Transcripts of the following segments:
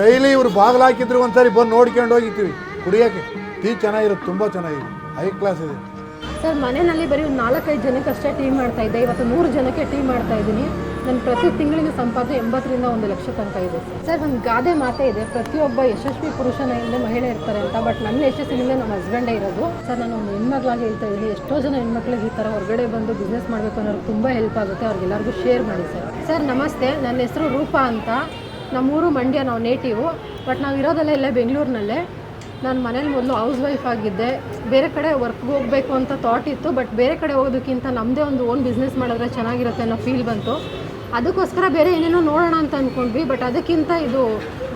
Daily ಇವ್ರು ಬಾಗಿಲು ಹಾಕಿದ್ರು ಒಂದ್ಸರಿ ಬಂದು ನೋಡ್ಕೊಂಡು ಹೋಗಿರ್ತೀವಿ ಕುಡಿಯೋಕ್ಕೆ. ಟೀ ಚೆನ್ನಾಗಿರುತ್ತೆ ತುಂಬ ಚೆನ್ನಾಗಿದೆ. ಹೈ ಕ್ಲಾಸ್ ಇದೆ. ಸರ್, ಮನೆಯಲ್ಲಿ ಬರೀ ಒಂದು ನಾಲ್ಕೈದು ಜನಕ್ಕೆ ಅಷ್ಟೇ ಟೀ ಮಾಡ್ತಾ ಇದ್ದೆ. ಇವತ್ತು ನೂರು ಜನಕ್ಕೆ ಟೀ ಮಾಡ್ತಾ ಇದ್ದೀನಿ. ನನ್ನ ಪ್ರತಿ ತಿಂಗಳಿನ ಸಂಪಾದನೆ ಎಂಬತ್ತರಿಂದ ಒಂದು ಲಕ್ಷ ತನಕ ಇದೆ ಸರ್. ಒಂದು ಗಾದೆ ಮಾತೇ ಇದೆ. ಪ್ರತಿಯೊಬ್ಬ ಯಶಸ್ವಿ ಪುರುಷನ ಹಿಂದೆ ಮಹಿಳೆ ಇರ್ತಾರೆ ಅಂತ. ಬಟ್ ನನ್ನ ಯಶಸ್ಸಿನಿಂದ ನಮ್ಮ ಹಸ್ಬೆಂಡೇ ಇರೋದು. ಸರ್, ನಾನು ಒಂದು ಹೆಣ್ಮಕ್ಳಾಗಿ ಹೇಳ್ತಾ ಇದ್ದೀನಿ. ಎಷ್ಟೋ ಜನ ಹೆಣ್ಮಕ್ಳಿಗೆ ಈ ಥರ ಹೊರಗಡೆ ಬಂದು ಬಿಸ್ನೆಸ್ ಮಾಡಬೇಕು ಅನ್ನೋರು ತುಂಬ ಹೆಲ್ಪ್ ಆಗುತ್ತೆ. ಅವ್ರಿಗೆಲ್ಲರಿಗೂ ಶೇರ್ ಮಾಡಿ ಸರ್. ಸರ್, ನಮಸ್ತೆ. ನನ್ನ ಹೆಸರು ರೂಪಾ ಅಂತ. ನಮ್ಮೂರು ಮಂಡ್ಯ ನಾವು ನೇಟಿವು ಬಟ್ ನಾವು ಇರೋದೆಲ್ಲ ಇಲ್ಲೇ ಬೆಂಗಳೂರಿನಲ್ಲೇ. ನಾನು ಮನೇಲಿ ಮೊದಲು ಹೌಸ್ ವೈಫ್ ಆಗಿದ್ದೆ. ಬೇರೆ ಕಡೆ ವರ್ಕ್ಗೆ ಹೋಗಬೇಕು ಅಂತ ಥಾಟ್ ಇತ್ತು ಬಟ್ ಬೇರೆ ಕಡೆ ಹೋಗೋದಕ್ಕಿಂತ ನಮ್ಮದೇ ಒಂದು ಓನ್ ಬಿಸ್ನೆಸ್ ಮಾಡಿದ್ರೆ ಚೆನ್ನಾಗಿರುತ್ತೆ ಅನ್ನೋ ಫೀಲ್ ಬಂತು. ಅದಕ್ಕೋಸ್ಕರ ಬೇರೆ ಏನೇನೋ ನೋಡೋಣ ಅಂತ ಅಂದ್ಕೊಂಡ್ವಿ ಬಟ್ ಅದಕ್ಕಿಂತ ಇದು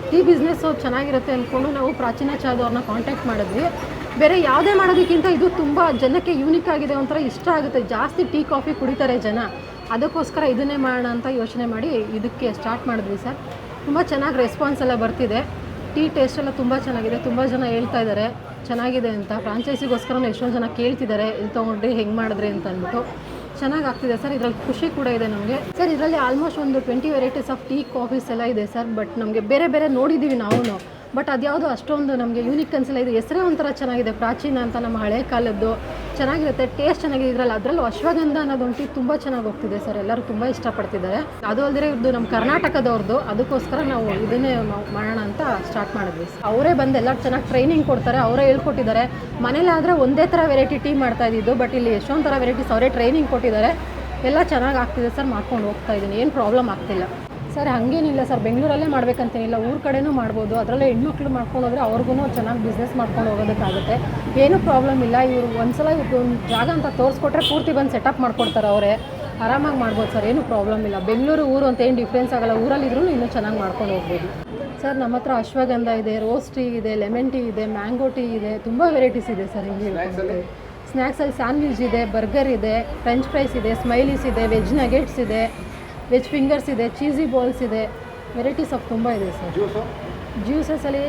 ಟೀ ಬಿಸ್ನೆಸ್ಸು ಚೆನ್ನಾಗಿರುತ್ತೆ ಅಂದ್ಕೊಂಡು ನಾವು ಪ್ರಾಚೀನ ಚಾದವ್ರನ್ನ ಕಾಂಟ್ಯಾಕ್ಟ್ ಮಾಡಿದ್ವಿ. ಬೇರೆ ಯಾವುದೇ ಮಾಡೋದಕ್ಕಿಂತ ಇದು ತುಂಬ ಜನಕ್ಕೆ ಯೂನಿಕ್ ಆಗಿದೆ, ಒಂಥರ ಇಷ್ಟ ಆಗುತ್ತೆ. ಜಾಸ್ತಿ ಟೀ, ಕಾಫಿ ಕುಡಿತಾರೆ ಜನ. ಅದಕ್ಕೋಸ್ಕರ ಇದನ್ನೇ ಮಾಡೋಣ ಅಂತ ಯೋಚನೆ ಮಾಡಿ ಇದಕ್ಕೆ ಸ್ಟಾರ್ಟ್ ಮಾಡಿದ್ವಿ ಸರ್. ತುಂಬ ಚೆನ್ನಾಗಿ ರೆಸ್ಪಾನ್ಸ್ ಎಲ್ಲ ಬರ್ತಿದೆ. ಟೀ ಟೇಸ್ಟ್ ಎಲ್ಲ ತುಂಬ ಚೆನ್ನಾಗಿದೆ. ತುಂಬ ಜನ ಹೇಳ್ತಾ ಇದ್ದಾರೆ ಚೆನ್ನಾಗಿದೆ ಅಂತ. ಫ್ರಾಂಚೈಸಿಗೋಸ್ಕರ ಎಷ್ಟೊಂದು ಜನ ಕೇಳ್ತಿದ್ದಾರೆ ಇಲ್ಲಿ ತೊಗೊಂಡ್ರಿ ಹೆಂಗೆ ಮಾಡಿದ್ರಿ? ಅಂತ ಅಂದ್ಬಿಟ್ಟು. ಚೆನ್ನಾಗಿ ಆಗ್ತಿದೆ ಸರ್. ಇದರಲ್ಲಿ ಖುಷಿ ಕೂಡ ಇದೆ ನಮಗೆ. ಸರ್, ಇದರಲ್ಲಿ ಆಲ್ಮೋಸ್ಟ್ ಒಂದು twenty varieties of tea coffees ಎಲ್ಲ ಇದೆ ಸರ್ ಬಟ್ ನಮಗೆ ಬೇರೆ ಬೇರೆ ನೋಡಿದ್ದೀವಿ ನಾವು ಬಟ್ ಅದ್ಯಾವುದು ಅಷ್ಟೊಂದು ನಮಗೆ ಯೂನಿಕ್ ಅನ್ಸಲ್ಲ. ಇದು ಹೆಸರೇ ಒಂಥರ ಚೆನ್ನಾಗಿದೆ. ಪ್ರಾಚೀನ ಅಂತ ನಮ್ಮ ಹಳೆ ಕಾಲದ್ದು. ಚೆನ್ನಾಗಿರುತ್ತೆ ಟೇಸ್ಟ್ ಚೆನ್ನಾಗಿದೆ. ಇದರಲ್ಲಿ ಅದರಲ್ಲೂ ಅಶ್ವಗಂಧ ಅನ್ನೋದೊಂದು ಟೀ ತುಂಬ ಚೆನ್ನಾಗಿ ಹೋಗ್ತಿದೆ ಸರ್. ಎಲ್ಲರೂ ತುಂಬ ಇಷ್ಟಪಡ್ತಿದ್ದಾರೆ. ಅದು ಅಲ್ಲದೆ ಇದು ನಮ್ಮ ಕರ್ನಾಟಕದವ್ರದ್ದು ಅದಕ್ಕೋಸ್ಕರ ನಾವು ಇದನ್ನೇ ಮಾಡೋಣ ಅಂತ ಸ್ಟಾರ್ಟ್ ಮಾಡಿದ್ವಿ. ಅವರೇ ಬಂದು ಎಲ್ಲರೂ ಚೆನ್ನಾಗಿ ಟ್ರೈನಿಂಗ್ ಕೊಡ್ತಾರೆ. ಅವರೇ ಹೇಳ್ಕೊಟ್ಟಿದ್ದಾರೆ. ಮನೇಲಾದರೆ ಒಂದೇ ಥರ ವೆರೈಟಿ ಟೀ ಮಾಡ್ತಾ ಇದ್ದಿದ್ದು ಬಟ್ ಇಲ್ಲಿ ಎಷ್ಟೊಂದು ಥರ ವೆರೈಟೀಸ್ ಅವರೇ ಟ್ರೈನಿಂಗ್ ಕೊಟ್ಟಿದ್ದಾರೆ. ಎಲ್ಲ ಚೆನ್ನಾಗಿ ಆಗ್ತಿದೆ ಸರ್. ಮಾಡ್ಕೊಂಡು ಹೋಗ್ತಾ ಇದ್ದೀನಿ. ಏನು ಪ್ರಾಬ್ಲಮ್ ಆಗ್ತಿಲ್ಲ. ಸರ್ ಹಾಗೇನಿಲ್ಲ ಸರ್ ಬೆಂಗಳೂರಲ್ಲೇ ಮಾಡ್ಬೇಕಂತೇನಿಲ್ಲ ಊರ ಕಡೆನೂ ಮಾಡ್ಬೋದು ಅದರಲ್ಲೇ ಹೆಣ್ಮಕ್ಳು ಮಾಡ್ಕೊಂಡು ಹೋದರೆ ಅವ್ರಿಗೂ ಚೆನ್ನಾಗಿ ಬಿಸ್ನೆಸ್ ಮಾಡ್ಕೊಂಡು ಹೋಗೋದಕ್ಕಾಗುತ್ತೆ. ಏನೂ ಪ್ರಾಬ್ಲಮ್ ಇಲ್ಲ ಇವರು ಒಂದ್ಸಲ ಇವ್ರಿಗೆ ಒಂದು ಜಾಗ ಅಂತ ತೋರಿಸ್ಕೊಟ್ರೆ ಪೂರ್ತಿ ಬಂದು ಸೆಟಪ್ ಮಾಡ್ಕೊಡ್ತಾರೆ ಅವರೇ. ಆರಾಮಾಗಿ ಮಾಡ್ಬೋದು ಸರ್ ಏನೂ ಪ್ರಾಬ್ಲಮ್ ಇಲ್ಲ. ಬೆಂಗಳೂರು ಊರು ಅಂತ ಏನು ಡಿಫ್ರೆನ್ಸ್ ಆಗಲ್ಲ ಊರಲ್ಲಿದ್ರೂ ಇನ್ನೂ ಚೆನ್ನಾಗಿ ಮಾಡ್ಕೊಂಡು ಹೋಗ್ಬೋದು. ಸರ್ ನಮ್ಮ ಹತ್ರ ಅಶ್ವಗಂಧ ಇದೆ ರೋಸ್ ಟೀ ಇದೆ ಲೆಮನ್ ಟೀ ಇದೆ ಮ್ಯಾಂಗೋ ಟೀ ಇದೆ ತುಂಬ ವೆರೈಟೀಸ್ ಇದೆ ಸರ್ ಹಿಂಗೆ ಹೇಳ್ಕೊಂಡ್ರೆ. ಸ್ನ್ಯಾಕ್ಸಲ್ಲಿ ಸ್ಯಾಂಡ್ವಿಚ್ ಇದೆ ಬರ್ಗರ್ ಇದೆ ಫ್ರೆಂಚ್ ಫ್ರೈಸ್ ಇದೆ ಸ್ಮೈಲೀಸ್ ಇದೆ ವೆಜ್ ನಗೆಟ್ಸ್ ಇದೆ. ವೆಜ್ ಫಿಂಗರ್ಸ್ ಇದೆ ಚೀಸಿ ಬಾಲ್ಸ್ ಇದೆ. ವೆರೈಟೀಸ್ ಆಫ್ ತುಂಬ ಇದೆ ಸರ್ ಜ್ಯೂಸಸಲ್ಲಿ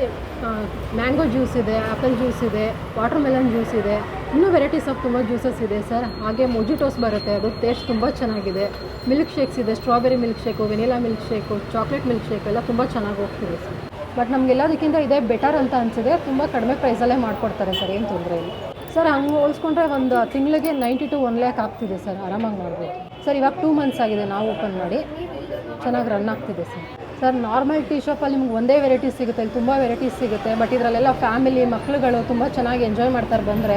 ಮ್ಯಾಂಗೋ ಜ್ಯೂಸ್ ಇದೆ ಆ್ಯಪಲ್ ಜ್ಯೂಸ್ ಇದೆ ವಾಟರ್ ಮೆಲನ್ ಜ್ಯೂಸ್ ಇದೆ. ಇನ್ನೂ ವೆರೈಟೀಸ್ ಆಫ್ ತುಂಬ ಜ್ಯೂಸಸ್ ಇದೆ ಸರ್ ಹಾಗೆ ಮೊಜಿಟೋಸ್ ಬರುತ್ತೆ ಅದು ಟೇಸ್ಟ್ ತುಂಬ ಚೆನ್ನಾಗಿದೆ. ಮಿಲ್ಕ್ ಶೇಕ್ಸ್ ಇದೆ strawberry milkshake vanilla milkshake chocolate milkshake ಎಲ್ಲ ತುಂಬ ಚೆನ್ನಾಗಿ ಹೋಗ್ತಿದೆ ಸರ್ ಬಟ್ ನಮಗೆಲ್ಲದಕ್ಕಿಂತ ಇದೇ ಬೆಟರ್ ಅಂತ ಅನಿಸಿದೆ ತುಂಬ ಕಡಿಮೆ ಪ್ರೈಸಲ್ಲೇ ಮಾಡಿಕೊಡ್ತಾರೆ ಸರ್ ಏನು ತೊಂದರೆ ಇಲ್ಲ. ಸರ್ ಹಂಗೆ ಹೋಲಿಸ್ಕೊಂಡ್ರೆ ಒಂದು ತಿಂಗಳಿಗೆ ನೈಂಟಿ ಟು ಒನ್ ಲ್ಯಾಕ್ ಆಗ್ತಿದೆ ಸರ್ ಆರಾಮಾಗಿ ಮಾಡ್ಬೋದು. ಸರ್ ಇವಾಗ ಟೂ ಮಂತ್ಸ್ ಆಗಿದೆ ನಾವು ಓಪನ್ ಮಾಡಿ. ಚೆನ್ನಾಗಿ ರನ್ ಆಗ್ತಿದೆ ಸರ್. ಸರ್, ನಾರ್ಮಲ್ ಟೀ ಶಾಪಲ್ಲಿ ನಿಮ್ಗೆ ಒಂದೇ ವೆರೈಟಿ ಸಿಗುತ್ತೆ, ಇಲ್ಲಿ ತುಂಬ ವೆರೈಟೀಸ್ ಸಿಗುತ್ತೆ ಬಟ್ ಇದರಲ್ಲೆಲ್ಲ ಫ್ಯಾಮಿಲಿ ಮಕ್ಳುಗಳು ತುಂಬ ಚೆನ್ನಾಗಿ ಎಂಜಾಯ್ ಮಾಡ್ತಾರೆ ಬಂದರೆ.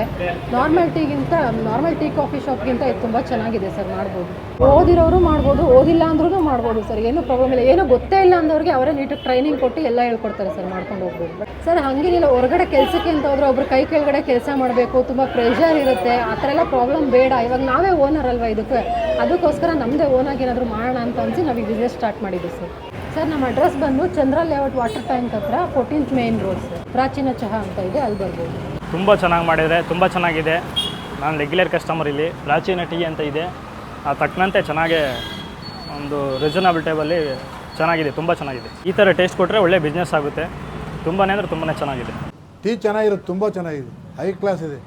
ನಾರ್ಮಲ್ ಟೀಗಿಂತ, ನಾರ್ಮಲ್ ಟೀ ಕಾಫಿ ಶಾಪ್ಗಿಂತ ಇದು ತುಂಬ ಚೆನ್ನಾಗಿದೆ ಸರ್, ಮಾಡ್ಬೋದು. ಓದಿರೋರು ಮಾಡ್ಬೋದು, ಓದಿಲ್ಲ ಅಂದ್ರೂ ಮಾಡ್ಬೋದು ಸರ್, ಏನೂ ಪ್ರಾಬ್ಲಮ್ ಇಲ್ಲ. ಏನೂ ಗೊತ್ತೇ ಇಲ್ಲ ಅಂದವ್ರಿಗೆ ಅವರೇ ನೀಟಾಗಿ ಟ್ರೈನಿಂಗ್ ಕೊಟ್ಟು ಎಲ್ಲ ಹೇಳ್ಕೊಡ್ತಾರೆ ಸರ್, ಮಾಡ್ಕೊಂಡು ಹೋಗ್ಬೋದು. ಸರ್, ಹಂಗೇನಿಲ್ಲ, ಹೊರಗಡೆ ಕೆಲಸಕ್ಕೆ ಅಂತ ಹೋದ್ರೆ ಒಬ್ರು ಕೈ ಕೆಳಗಡೆ ಕೆಲಸ ಮಾಡಬೇಕು, ತುಂಬ ಪ್ರೆಷರ್ ಇರುತ್ತೆ, ಆ ಥರ ಎಲ್ಲ ಪ್ರಾಬ್ಲಮ್ ಬೇಡ. ಇವಾಗ ನಾವೇ ಓನರ್ ಅಲ್ವಾ ಇದಕ್ಕೆ? ಅದಕ್ಕೋಸ್ಕರ ನಮ್ಮದೇ ಓನಾಗಿ ಏನಾದರೂ ಮಾಡೋಣ ಅಂತ ಅನಿಸಿ ನಾವು ಈ ಬಿಸ್ನೆಸ್ ಸ್ಟಾರ್ಟ್ ಮಾಡಿದ್ವಿ ಸರ್. ಸರ್ ನಮ್ಮ ಅಡ್ರೆಸ್ ಬಂದು ಚಂದ್ರ ಲೇಔಟ್ ವಾಟರ್ ಟ್ಯಾಂಕ್ ಹತ್ರ fourteenth main road sir Prachina Chaha ಅಂತ ಇದೆ ಅಲ್ಲಿ ಬರ್ಬೋದು. ತುಂಬ ಚೆನ್ನಾಗಿ ಮಾಡಿದರೆ ತುಂಬ ಚೆನ್ನಾಗಿದೆ. ನಾನು ರೆಗ್ಯುಲರ್ ಕಸ್ಟಮರ್ ಇಲ್ಲಿ. ಪ್ರಾಚೀನ ಟೀ ಅಂತ ಇದೆ. ಆ ತಕ್ಕನಂತೆ ಚೆನ್ನಾಗೇ ಒಂದು ರೀಸನಬಲ್ ಟೇಬಲ್ಲಿ ಚೆನ್ನಾಗಿದೆ ತುಂಬ ಚೆನ್ನಾಗಿದೆ. ಈ ಥರ ಟೇಸ್ಟ್ ಕೊಟ್ಟರೆ ಒಳ್ಳೆ ಬಿಸ್ನೆಸ್ ಆಗುತ್ತೆ. ತುಂಬಾ ಅಂದರೆ ತುಂಬಾ ಚೆನ್ನಾಗಿದೆ. ಟೀ ಚೆನ್ನಾಗಿರುತ್ತೆ ತುಂಬ ಚೆನ್ನಾಗಿದೆ. ಹೈ ಕ್ಲಾಸ್ ಇದೆ.